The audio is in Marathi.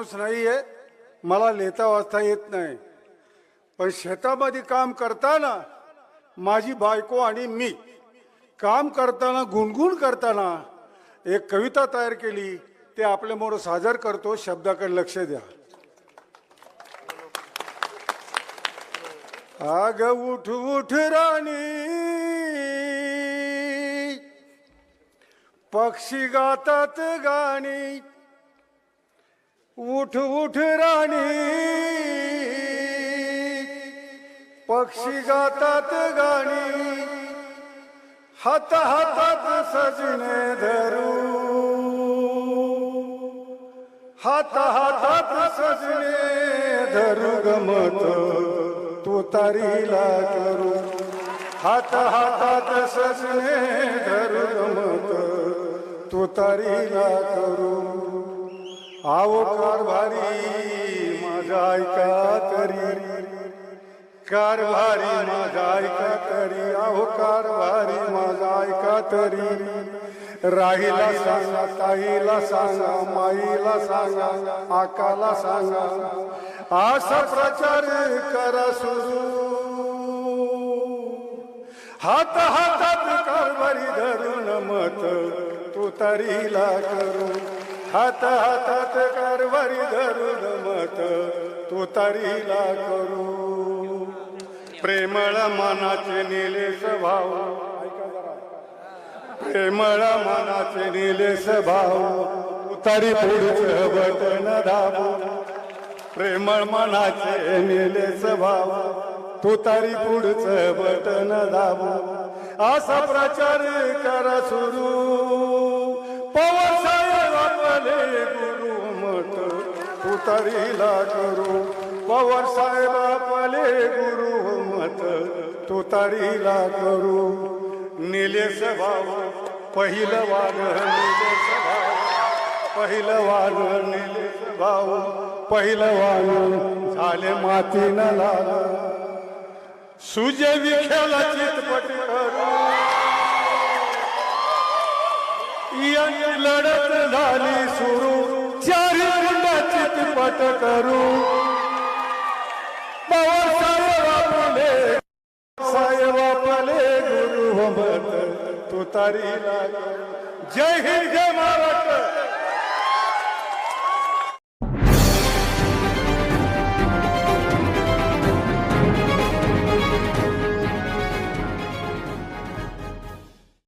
माणूस नाही आहे मला लिहिता वाचता येत नाही. पण शेतामध्ये काम करताना माझी बायको आणि मी काम करताना गुणगुण करताना एक कविता तयार केली ते आपल्यामोर सादर करतो. शब्दाकडे लक्ष द्या. आग उठ उठ राणी पक्षी गातात गाणी उठ उठ राणी. पक्षी गातात गाणी. हात हातात सजने धरू. हात हातात सजने धरू गमत. तू तारीला करू. हात हातात सजने धरू गमत. तू तारीला करू. आव कारभारी माझा ऐका तरी. कारभारी माझा ऐका तरी. आहो कारभारी माझा ऐका तरी. राहीला सांगा ताईला सांगा माईला सांगा आकाला सांगा. असा प्रचार करा सुरू. हात हातात कारभारी धरून मत तू तरीला हात हातात कारभारी धरून मत तू तरीला करू. प्रेमळ मनाचे निलेश स्वभाव प्रेमळ मनाचे निलेश स्वभाव तू तरी पुढचं बटन दाबू. प्रेमळ मनाचे निलेश स्वभाव तू तरी पुढचं बटन दाबू. असा प्रचार करा सुरू. पवन तू तरीला करू. पवार साहेब आपले गुरु मत तू तरीला करू. निलेश भाऊ पहिलं वाद निलेश भाऊ पहिलं वाद निलेश स्वभाव पहिलं वाद झाले मातीनं लाल. सुजय विखेला चितपट करू. लढत झाली सुरू. चितपट करू. पवार साहेब आपले साहेब आपले गुरु मत तू तारीला जय हिंद जय महाराष्ट्र.